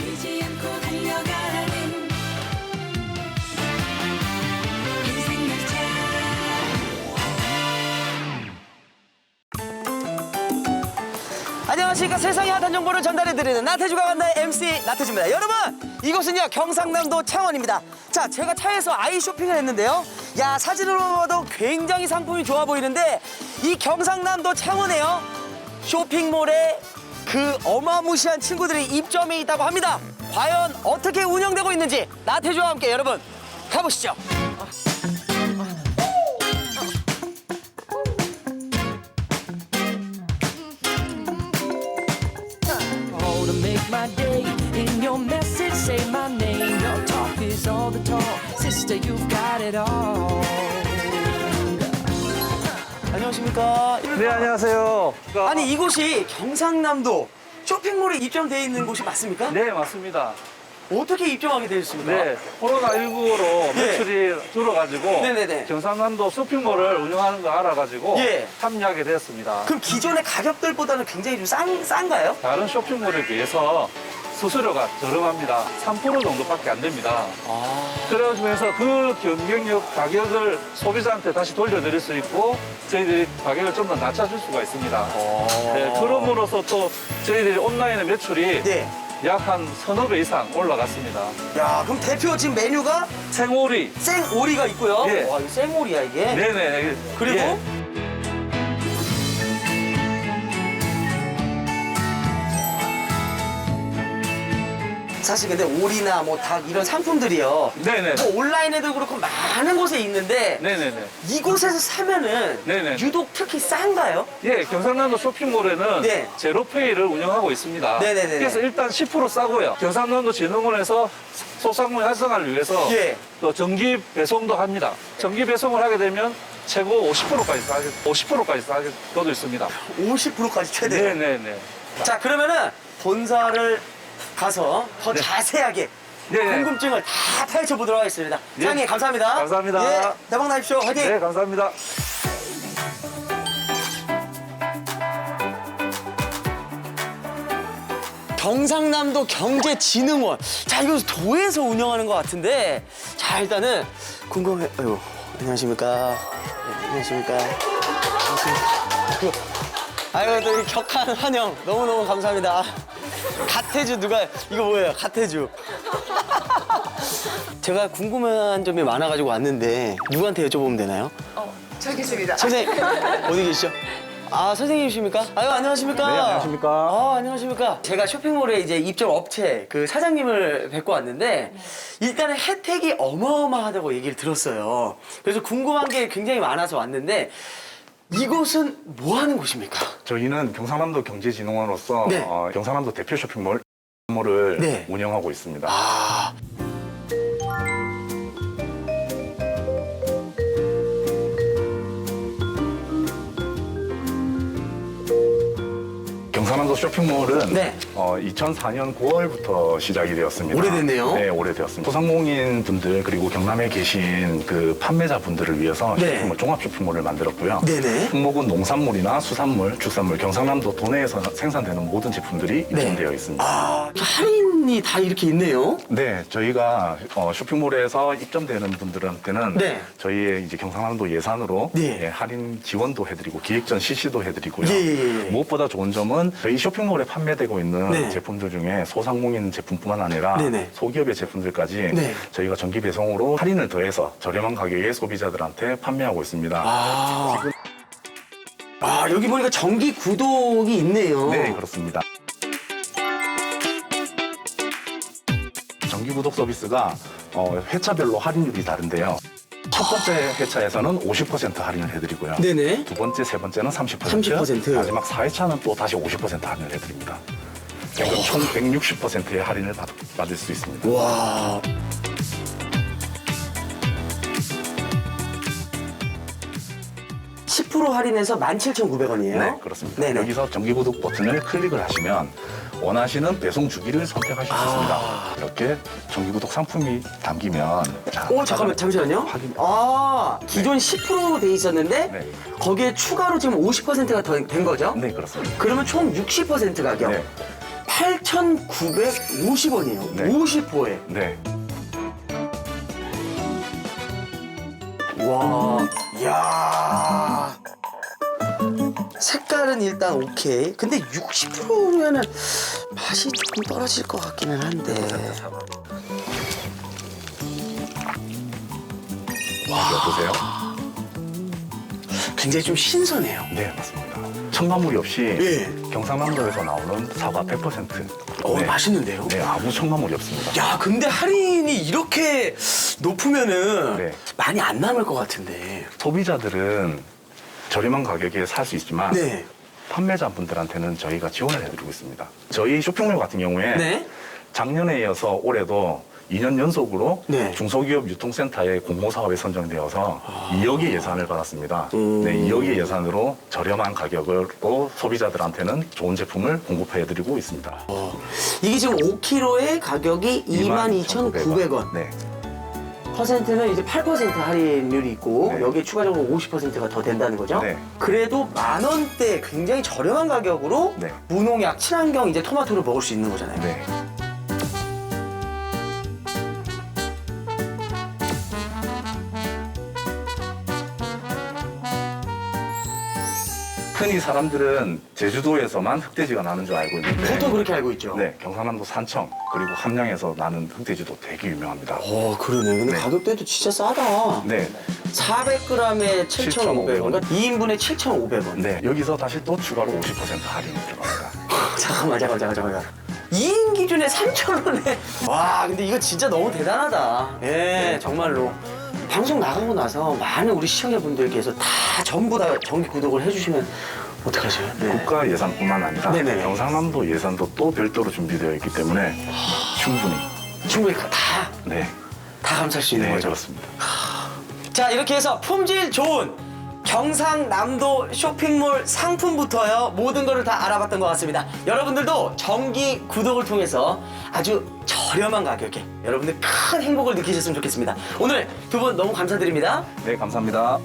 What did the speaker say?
쉬지 않고 달려가는 인생 열차 안녕하십니까. 세상의 핫한 정보를 전달해드리는 나태주가 간다의 MC 나태주입니다. 여러분 이곳은요 경상남도 창원입니다. 자 제가 차에서 아이 쇼핑을 했는데요. 야 사진으로 봐도 굉장히 상품이 좋아 보이는데 이 경상남도 창원에요. 쇼핑몰에 그 어마무시한 친구들이 입점해 있다고 합니다 과연 어떻게 운영되고 있는지 나태주와 함께 여러분 가보시죠 Oh. 안녕하십니까 네, 안녕하세요. 아니 이곳이 경상남도 쇼핑몰에 입점돼 있는 곳이 맞습니까? 네, 맞습니다. 어떻게 입점하게 되셨습니까? 네, 코로나19로 예. 매출이 줄어가지고 네네네. 경상남도 쇼핑몰을 운영하는 거 알아가지고 예. 참여하게 되었습니다. 그럼 기존의 가격들보다는 굉장히 좀 싼, 싼가요? 다른 쇼핑몰에 비해서 수수료가 저렴합니다. 3% 정도밖에 안 됩니다. 아. 그러면서 그 경쟁력 가격을 소비자한테 다시 돌려드릴 수 있고 저희들이 가격을 좀 더 낮춰줄 수가 있습니다. 네, 그럼으로써 또 저희들이 온라인의 매출이 네. 약 한 서너 배 이상 올라갔습니다. 야, 그럼 대표 지금 메뉴가 생오리. 생오리가 있고요. 예. 와, 이거 생오리야, 이게. 네네. 그리고 예. 사실 근데 오리나 뭐 닭 이런 상품들이요. 네네. 뭐 온라인에도 그렇고 많은 곳에 있는데 네네네. 이곳에서 사면은 네네. 유독 특히 싼가요? 예, 경상남도 쇼핑몰에는 네. 제로페이를 운영하고 있습니다. 네네네. 그래서 일단 10% 싸고요. 경상남도 진흥원에서 소상공인 활성화를 위해서 예. 또 정기 배송도 합니다. 정기 배송을 하게 되면 최고 50%까지 싸게, 50%까지 싸게 것도 있습니다. 50%까지 최대. 네네네. 자, 그러면은 본사를 가서 더 네. 자세하게 네네. 궁금증을 다 파헤쳐 보도록 하겠습니다. 예. 사장님 감사합니다. 감사합니다. 예, 대박 나십시오. 화이팅. 네, 감사합니다. 경상남도 경제진흥원. 자, 이거 도에서 운영하는 것 같은데. 자, 일단은 궁금해. 아유, 안녕하십니까. 네, 안녕하십니까. 안녕하십니까. 아이고, 또이 격한 환영. 너무너무 감사합니다. 갓해주 누가, 이거 뭐예요? 갓해주. 제가 궁금한 점이 많아가지고 왔는데, 누구한테 여쭤보면 되나요? 저기 계십니다. 선생님, 어디 계시죠? 아, 선생님이십니까? 아유, 안녕하십니까? 네, 안녕하십니까? 아, 안녕하십니까? 제가 쇼핑몰에 이제 입점 업체 그 사장님을 뵙고 왔는데 일단은 혜택이 어마어마하다고 얘기를 들었어요. 그래서 궁금한 게 굉장히 많아서 왔는데 이곳은 뭐 하는 곳입니까? 저희는 경상남도 경제진흥원으로서 네. 어, 경상남도 대표 쇼핑몰 을 네. 운영하고 있습니다. 아, 경상남도 쇼핑몰은 네. 어, 2004년 9월부터 시작이 되었습니다. 오래됐네요. 네, 오래되었습니다. 소상공인 분들 그리고 경남에 계신 그 판매자 분들을 위해서 네. 쇼핑몰, 종합 쇼핑몰을 만들었고요. 네네. 품목은 농산물이나 수산물, 축산물, 경상남도 도내에서 생산되는 모든 제품들이 네. 입점되어 있습니다. 아, 할인 이 다 이렇게 있네요. 네, 저희가 어, 쇼핑몰에서 입점되는 분들한테는 네. 저희의 이제 경상남도 예산으로 네. 예, 할인 지원도 해드리고 기획전 실시도 해드리고요. 예, 예, 예. 무엇보다 좋은 점은 저희 쇼핑몰에 판매되고 있는 네. 제품들 중에 소상공인 제품뿐만 아니라 네 네. 소기업의 제품들까지 네. 저희가 정기 배송으로 할인을 더해서 저렴한 가격에 소비자들한테 판매하고 있습니다. 아, 아 여기 보니까 전기 구독이 있네요. 네, 그렇습니다. 정기 구독 서비스가 어, 회차별로 할인율이 다른데요. 첫 번째 회차에서는 50% 할인을 해드리고요. 네네. 두 번째, 세 번째는 30%. 30%. 마지막 4회차는 또 다시 50% 할인을 해드립니다. 그러니까 총 160%의 할인을 받, 받을 수 있습니다. 와. (10% 할인해서 17,900원이에요. 네, 그렇습니다. 네네. 여기서 정기 구독 버튼을 클릭을 하시면 원하시는 배송 주기를 선택하실 수 있습니다. 아. 이렇게 정기 구독 상품이 담기면 자, 오 잠깐만 잠시만요. 확인. 아 기존 10%돼 있었는데 네. 거기에 추가로 지금 50%가 더 된 거죠? 네, 그렇습니다. 그러면 총 60% 가격. 네. 8,950원이에요. 네. 50호에. 네. 와, 이야. 색깔은 일단 오케이. 근데 60%면은 맛이 조금 떨어질 것 같기는 한데. 여보세요? 굉장히 좀 신선해요. 네, 맞습니다. 첨가물이 없이 예. 경상남도에서 나오는 사과 100%. 어, 네. 맛있는데요? 네, 아무 첨가물이 없습니다. 야, 근데 할인이 이렇게 높으면은 네. 많이 안 남을 것 같은데. 소비자들은 저렴한 가격에 살 수 있지만 네. 판매자분들한테는 저희가 지원을 해드리고 있습니다. 저희 쇼핑몰 같은 경우에 네. 작년에 이어서 올해도 2년 연속으로 네. 중소기업 유통센터의 공모사업에 선정되어서 2억의 예산을 받았습니다. 음. 네, 2억의 예산으로 저렴한 가격으로 소비자들한테는 좋은 제품을 공급해드리고 있습니다. 이게 지금 5kg의 가격이 22,900원. 네, 퍼센트는 이제 8% 할인율이 있고 네. 여기에 추가적으로 50%가 더 된다는 거죠. 네. 그래도 만 원대 굉장히 저렴한 가격으로 네. 무농약 친환경 이제 토마토를 먹을 수 있는 거잖아요. 네. 흔히 사람들은 제주도에서만 흑돼지가 나는 줄 알고 있는데 보통 그렇게 알고 있죠. 네, 경상남도 산청 그리고 함양에서 나는 흑돼지도 되게 유명합니다. 어, 그러네. 근데 네. 가격대도 진짜 싸다. 네, 400g에 7,500원. 그러니까 2인분에 7,500원. 네 여기서 다시 또 추가로 50% 할인이 들어갑니다. 잠깐만, 잠깐만, 잠깐만, 잠깐만. 2인 기준에 3,000원에. 와, 근데 이거 진짜 너무 대단하다. 예, 정말로. 방송 나가고 나서 많은 우리 시청자분들께서 다 전부 다 정기 구독을 해주시면 어떡하세요? 네. 국가 예산뿐만 아니라 네네네. 경상남도 예산도 또 별도로 준비되어 있기 때문에 충분히 충분히 다, 네, 다 감쌀 수 있는 네 거죠. 그렇습니다. 자 이렇게 해서 품질 좋은 경상남도 쇼핑몰 상품부터요 모든 거를 다 알아봤던 것 같습니다 여러분들도 정기 구독을 통해서 아주 저렴한 가격에 여러분들 큰 행복을 느끼셨으면 좋겠습니다 오늘 두 분 너무 감사드립니다 네 감사합니다.